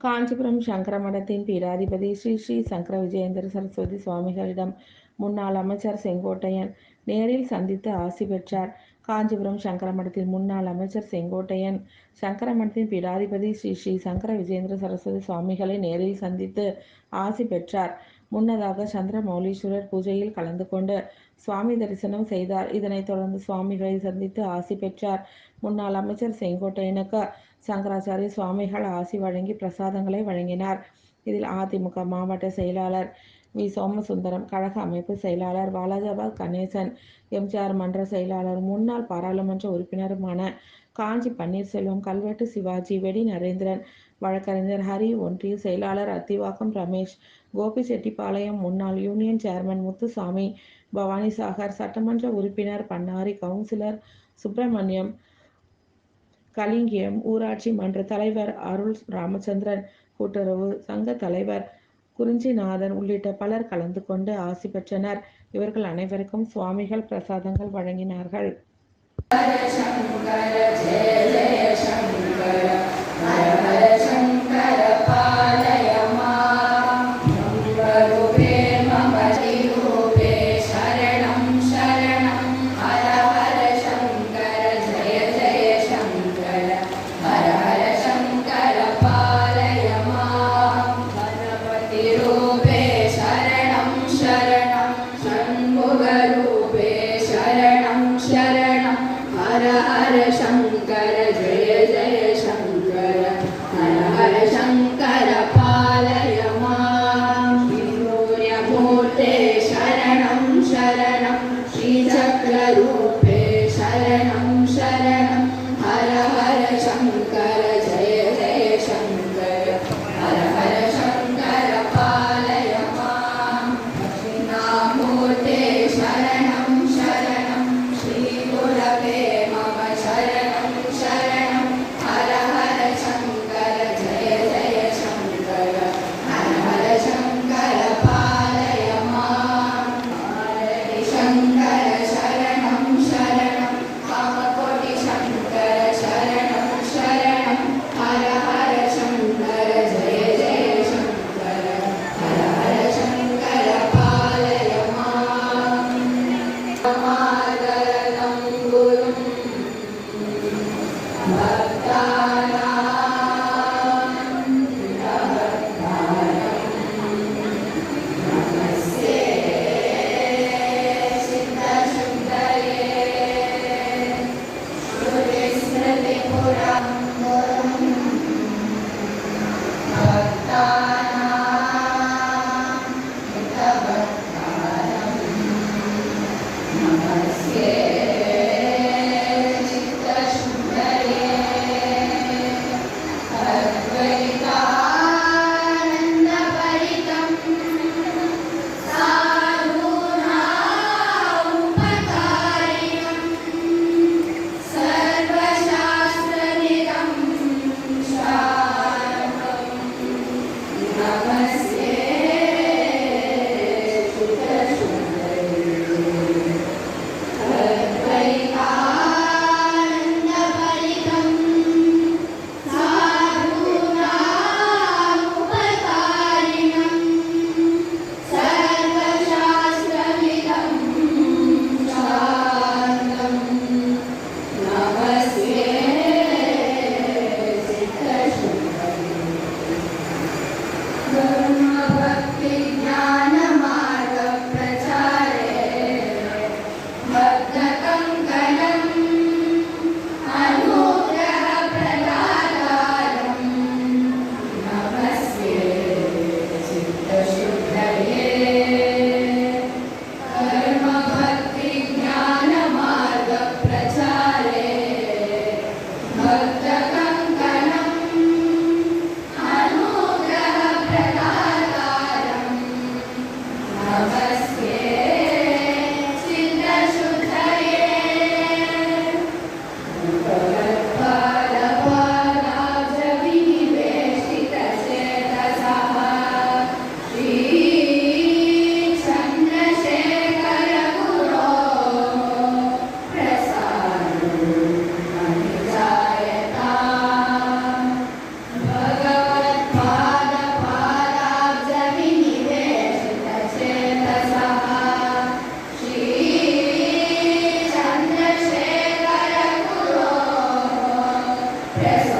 காஞ்சிபுரம் சங்கர மடத்தின் பீடாதிபதி ஸ்ரீ ஸ்ரீ சங்கர விஜயேந்திர சரஸ்வதி சுவாமிகளிடம் முன்னாள் அமைச்சர் செங்கோட்டையன் நேரில் சந்தித்து ஆசி பெற்றார். காஞ்சிபுரம் சங்கர மடத்தின் முன்னாள் அமைச்சர் செங்கோட்டையன் சங்கர மடத்தின் பீடாதிபதி ஸ்ரீ ஸ்ரீ சங்கர விஜயேந்திர சரஸ்வதி சுவாமிகளை நேரில் சந்தித்து ஆசி பெற்றார். முன்னதாக சந்திரமௌலீஸ்வரர் பூஜையில் கலந்து கொண்டு சுவாமி தரிசனம் செய்தார். இதனைத் தொடர்ந்து சுவாமிகளை சந்தித்து ஆசி பெற்றார். முன்னாள் அமைச்சர் செங்கோட்டையனுக்கு சங்கராச்சாரிய சுவாமிகள் ஆசி வழங்கி பிரசாதங்களை வழங்கினார். இதில் அதிமுக மாவட்ட செயலாளர் வி. சோமசுந்தரம் கழக அமைப்பு செயலாளர் வாலாஜாபாத் கணேசன் எம்ஜிஆர் மன்ற செயலாளர் முன்னாள் பாராளுமன்ற உறுப்பினருமான காஞ்சி பன்னீர்செல்வம் கல்வெட்டு சிவாஜி வெடி நரேந்திரன் வழக்கறிஞர் ஹரி ஒன்றிய செயலாளர் அத்திவாக்கம் ரமேஷ் கோபிச்செட்டிப்பாளையம் முன்னாள் யூனியன் சேர்மன் முத்துசாமி பவானிசாகர் சட்டமன்ற உறுப்பினர் பன்னாரி கவுன்சிலர் சுப்பிரமணியம் கலிங்கியம் ஊராட்சி மன்ற தலைவர் அருள் ராமச்சந்திரன் கூட்டுறவு சங்க தலைவர் குறிஞ்சிநாதன் உள்ளிட்ட பலர் கலந்து கொண்டு ஆசி பெற்றனர் இவர்கள் அனைவருக்கும் சுவாமிகள் பிரசாதங்கள் வழங்கினார்கள் Yes. Yes.